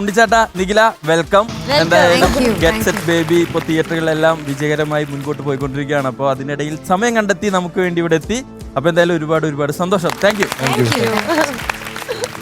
ഉണ്ണിച്ചാട്ട Nikhila welcome എന്തായാലും Thank you, get set baby ഇപ്പൊ തിയേറ്ററുകളെല്ലാം വിജയകരമായി മുൻപോട്ട് പോയിക്കൊണ്ടിരിക്കുകയാണ്. അപ്പോൾ അതിനിടയിൽ സമയം കണ്ടെത്തി നമുക്ക് വേണ്ടി ഇവിടെ എത്തി. അപ്പൊ എന്തായാലും ഒരുപാട് ഒരുപാട് സന്തോഷം. താങ്ക് യു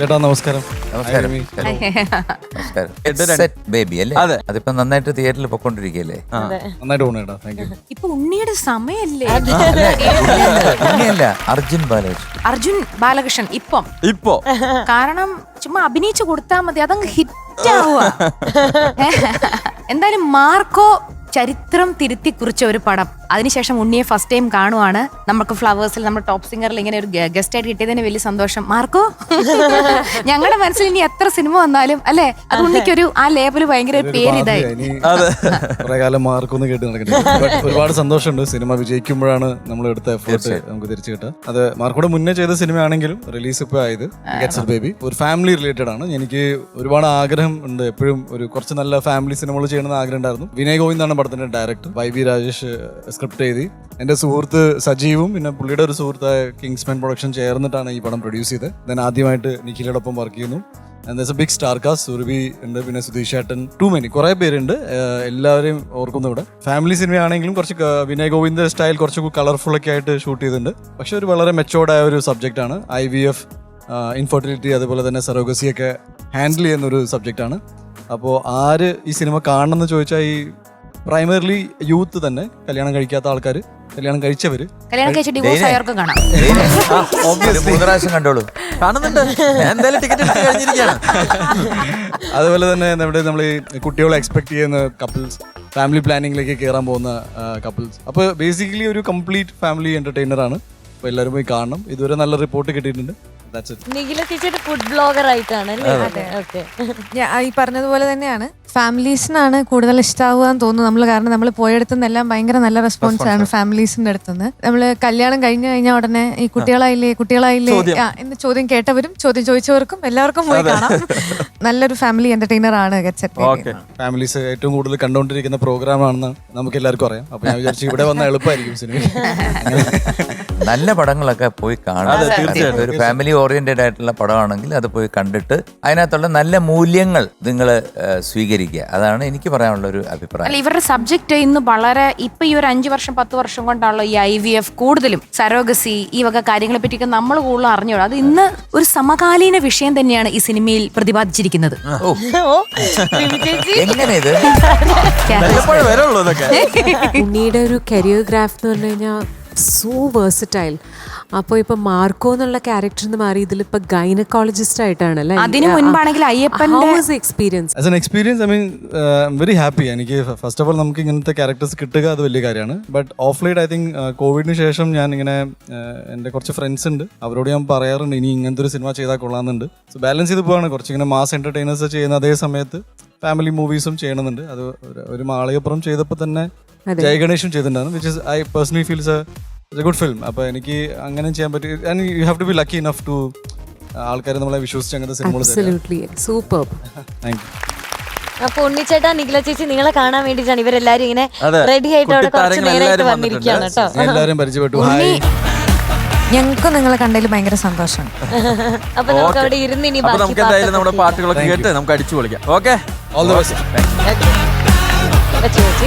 ചേട്ടാ നമസ്കാരം. നമസ്കാരം. നമസ്കാരം. ബേബി അല്ലേ? അതെ. അതിപ്പോ നന്നായിട്ട് തിയേറ്ററിൽ പൊക്കോണ്ടിരിക്കല്ലേ നന്നായിട്ട് പോണു ചേട്ടാ. താങ്ക് യു ഇപ്പൊ ഉണ്ണിയുടെ സമയല്ലേ? ഇനിയല്ല അർജുൻ ബാലകൃഷ്ണൻ. അർജുൻ ബാലകൃഷ്ണൻ ഇപ്പം. ഇപ്പോ. കാരണം ചുമ്മാ അഭിനയിച്ചു കൊടുത്താൽ മതി. അതങ്ങ് ഹിറ്റ് ആവുക എന്തായാലും മാർക്കോ ചരിത്രം തിരുത്തി കുറിച്ച ഒരു പടം. അതിനുശേഷം ഉണ്ണിയെ ഫസ്റ്റ് ടൈം കാണുവാണ്. നമുക്ക് ഫ്ലവേഴ്സിൽ നമ്മുടെ ടോപ്പ് സിംഗറിൽ ഇങ്ങനെ ഒരു ഗസ്റ്റ് ആയിട്ട് കിട്ടിയതിന് വലിയ സന്തോഷം. മാർക്കോ? ഞങ്ങളുടെ മനസ്സിൽ ഇനി എത്ര സിനിമ വന്നാലും അല്ലെ? അത് ഉണ്ണിക്കൊരു ആ ലേബൽ ഭയങ്കര പേര് ഇതായി ഇനി കുറെ കാലം മാർക്കൊന്നും കേട്ട് ഒരുപാട് സന്തോഷമുണ്ട്. സിനിമ വിജയിക്കുമ്പോഴാണ് നമ്മൾ എടുത്ത എഫേർട്ട് നമുക്ക് തിരിച്ചു കിട്ടുക. അത് മാർക്കോടെ മുന്നേ ചെയ്ത സിനിമയാണെങ്കിലും റിലീസ് ഇപ്പോൾ ആയത് ഗെറ്റ്സ് ബേബി ഒരു ഫാമിലി റിലേറ്റഡ് ആണ്. എനിക്ക് ഒരുപാട് ആഗ്രഹം ഉണ്ട്. എപ്പോഴും ഒരു കുറച്ച് നല്ല ഫാമിലി സിനിമകൾ ചെയ്യണമെന്ന് ആഗ്രഹം ഉണ്ടായിരുന്നു. വിനയ് ഗോവിന്ദാണ് പടത്തിന്റെ director Y B Rajesh script എഴുതി. എന്റെ സുഹൃത്ത് സജീവും പിന്നെ പുള്ളിയുടെ ഒരു സുഹൃത്തായ കിങ്സ്മാൻ പ്രൊഡക്ഷൻ ചേർന്നിട്ടാണ് ഈ പടം പ്രൊഡ്യൂസ് ചെയ്തത്. ഞാൻ ആദ്യമായിട്ട് നിഖിലയോടൊപ്പം വർക്ക് ചെയ്യുന്നു. A big star cast Surabhi ഉണ്ട് പിന്നെ സുധീഷ് ഏട്ടൻ ടു മെനി കുറെ പേരുണ്ട്. എല്ലാവരെയും ഓർക്കുന്നു ഇവിടെ. ഫാമിലി സിനിമയാണെങ്കിലും കുറച്ച് വിനയ് ഗോവിന്ദ സ്റ്റൈൽ കുറച്ച് കളർഫുൾ ഒക്കെ ആയിട്ട് ഷൂട്ട് ചെയ്തിട്ടുണ്ട്. പക്ഷെ ഒരു വളരെ മെച്ചോർഡ് ആയ ഒരു സബ്ജക്റ്റ് ആണ്. ഐ വി എഫ് ഇൻഫെർട്ടിലിറ്റി അതുപോലെ തന്നെ സെറോഗസി ഒക്കെ ഹാൻഡിൽ ചെയ്യുന്ന ഒരു സബ്ജക്റ്റാണ് അപ്പോൾ ആര് ഈ സിനിമ കാണണമെന്ന് ചോദിച്ചാൽ ഈ പ്രൈമറിലി യൂത്ത് തന്നെ കല്യാണം കഴിക്കാത്ത ആൾക്കാർ കല്യാണം കഴിച്ചവര്. കല്യാണം കഴിച്ച ഡിവോഴ്സ് ആയവർക്കും കാണാം. ഒരു മൂന്ന് പ്രാവശ്യം കണ്ടോളൂ. കാണുന്നുണ്ട്. ഞാൻ എന്തായാലും ടിക്കറ്റ് എടുത്ത് കഴിഞ്ഞിരിക്കുകയാണ്. അതുപോലെ തന്നെ നമ്മുടെ നമ്മൾ ഈ കുട്ടികളെ എക്സ്പെക്ട് ചെയ്യുന്ന കപ്പിൾസ് ഫാമിലി പ്ലാനിങ്ങിലേക്ക് കയറാൻ പോകുന്ന കപ്പിൾസ് അപ്പോൾ ബേസിക്കലി ഒരു കംപ്ലീറ്റ് ഫാമിലി എന്റർടൈനർ ആണ്. അപ്പോൾ എല്ലാവരും പോയി കാണണം. ഇതുവരെ നല്ല റിപ്പോർട്ട് കിട്ടിയിട്ടുണ്ട്. നിഖില ഫുഡ് ബ്ലോഗർ ആയിട്ടാണ് ഈ പറഞ്ഞതുപോലെ തന്നെയാണ്. ഫാമിലീസിനാണ് കൂടുതൽ ഇഷ്ടാവുക എന്ന് തോന്നുന്നു. നമ്മൾ കാരണം നമ്മൾ പോയെടുത്തുന്നെല്ലാം ഭയങ്കര നല്ല റെസ്പോൺസ് ആണ് ഫാമിലീസിന്റെ അടുത്തുനിന്ന്. നമ്മൾ കല്യാണം കഴിഞ്ഞു കഴിഞ്ഞാൽ ഉടനെ ഈ കുട്ടികളായില്ലേ കുട്ടികളായില്ലേ? എന്ന് ചോദ്യം കേട്ടവരും ചോദ്യം ചോദിച്ചവർക്കും എല്ലാവർക്കും പോയി കാണാം. നല്ലൊരു ഫാമിലി എന്റർടൈനർ ആണ് ഫാമിലീസ് ഏറ്റവും കൂടുതൽ കണ്ടുകൊണ്ടിരിക്കുന്ന പ്രോഗ്രാം ആണെന്ന് നമുക്ക് എല്ലാവർക്കും അറിയാം. അപ്പൊ ഞാൻ വിചാരിച്ചു ഇവിടെ വന്നാൽ എളുപ്പമായിരിക്കും സിനിമ. നല്ല പടങ്ങളൊക്കെ പോയി കാണാം. ഒരു ഫാമിലി ഓറിയന്റഡ് ആയിട്ടുള്ള പടമാണെങ്കിൽ അത് പോയി കണ്ടിട്ട് അതിനകത്തുള്ള നല്ല മൂല്യങ്ങൾ നിങ്ങൾ സ്വീകരിക്കുക. അതാണ് എനിക്ക് പറയാനുള്ള ഒരു അഭിപ്രായം. ഇവരുടെ സബ്ജക്റ്റ് ഇന്ന് വളരെ ഇപ്പൊ ഈ ഒരു അഞ്ചു വർഷം പത്ത് വർഷം കൊണ്ടാണല്ലോ ഈ ഐ വി എഫ് കൂടുതലും സരോഗസി ഈ വക കാര്യങ്ങളെ പറ്റിയൊക്കെ നമ്മൾ കൂടുതൽ അറിഞ്ഞോളൂ അത് ഇന്ന് ഒരു സമകാലീന വിഷയം തന്നെയാണ് ഈ സിനിമയിൽ പ്രതിപാദിച്ചിരിക്കുന്നത്. എങ്ങനെ ഇത്? ഉണ്ണിയുടെ ഒരു കരിയോഗ്രാഫ് എന്ന് പറഞ്ഞു കഴിഞ്ഞാൽ സോ വേഴ്സറ്റൈൽ അപ്പോൾ ഇപ്പൊ മാർക്കോ എന്നുള്ള ക്യാരക്ടർ എന്ന് മാറി ഇതിലിപ്പോ ഗൈനക്കോളജിസ്റ്റ് ആയിട്ടാണ് ആയിട്ടാണല്ലേ? അതിനു മുൻപാണെങ്കിൽ അയ്യപ്പന്റെ experience as an experience I mean very happy എനിക്ക് ഫസ്റ്റ് ഓഫ് ഓൾ നമുക്ക് ഇങ്ങനത്തെ ക്യാരക്ടേഴ്സ് കിട്ടുക അത് വലിയ കാര്യമാണ്. But of late I think കോവിഡിന് ശേഷം ഞാൻ ഇങ്ങനെ എന്റെ എന്റെ കുറച്ച് ഫ്രണ്ട്സ് ഉണ്ട്. അവരോട് ഞാൻ പറയാറുണ്ട് ഇനി ഇങ്ങനത്തെ ഒരു സിനിമ ചെയ്താൽ കൊള്ളാമെന്നുണ്ട്. സോ ബാലൻസ് ചെയ്ത് പോവാണ്. കുറച്ച് ഇങ്ങനെ മാസ് എന്റർടൈനേഴ്സ് ചെയ്യുന്ന അതേ സമയത്ത് ഫാമിലി മൂവീസും ചെയ്യണമെന്നുണ്ട്. അത് ഒരു- ഒരു മാളികപ്പുറം ചെയ്തപ്പോൾ തന്നെ ജയ ഗണേഷും ചെയ്തിട്ടുണ്ടായിരുന്നു which is I personally feels a good film അപ്പോൾ എനിക്ക് അങ്ങനെ ചെയ്യാൻ പറ്റി and you have to be lucky enough to ആൾക്കാർ നമ്മളെ വിശ്വസിച്ച് അങ്ങനത്തെ സിനിമകൾ സൂപ്പർ താങ്ക് യു അപ്പൊ ഉണ്ണിച്ചേട്ടാ നിഖില ചേച്ചി നിങ്ങളെ കാണാൻ വേണ്ടിയിട്ടാണ് ഇവരെല്ലാരും ഇങ്ങനെ. റെഡി ആയിട്ട് അവിടെ കുറച്ച് കുട്ടിത്താരങ്ങൾ നേരമായിട്ട് എല്ലാവരും വന്നിരിക്കുകയാണ് കേട്ടോ. എല്ലാവരും പരിചയപ്പെട്ടു. ഹായ് ഞങ്ങൾക്കും നിങ്ങളെ കണ്ടതിൽ ഭയങ്കര സന്തോഷമാണ്. അപ്പൊ നമുക്ക് അവിടെ ഇരുന്ന് ഇനി അപ്പൊ നമുക്ക് എന്തായാലും നമ്മുടെ പാട്ടൊക്കെ പാട്ടുകളൊക്കെ കേട്ട് നമുക്ക് അടിച്ചു പൊളിക്കാം. ഓക്കെ ചേച്ചി.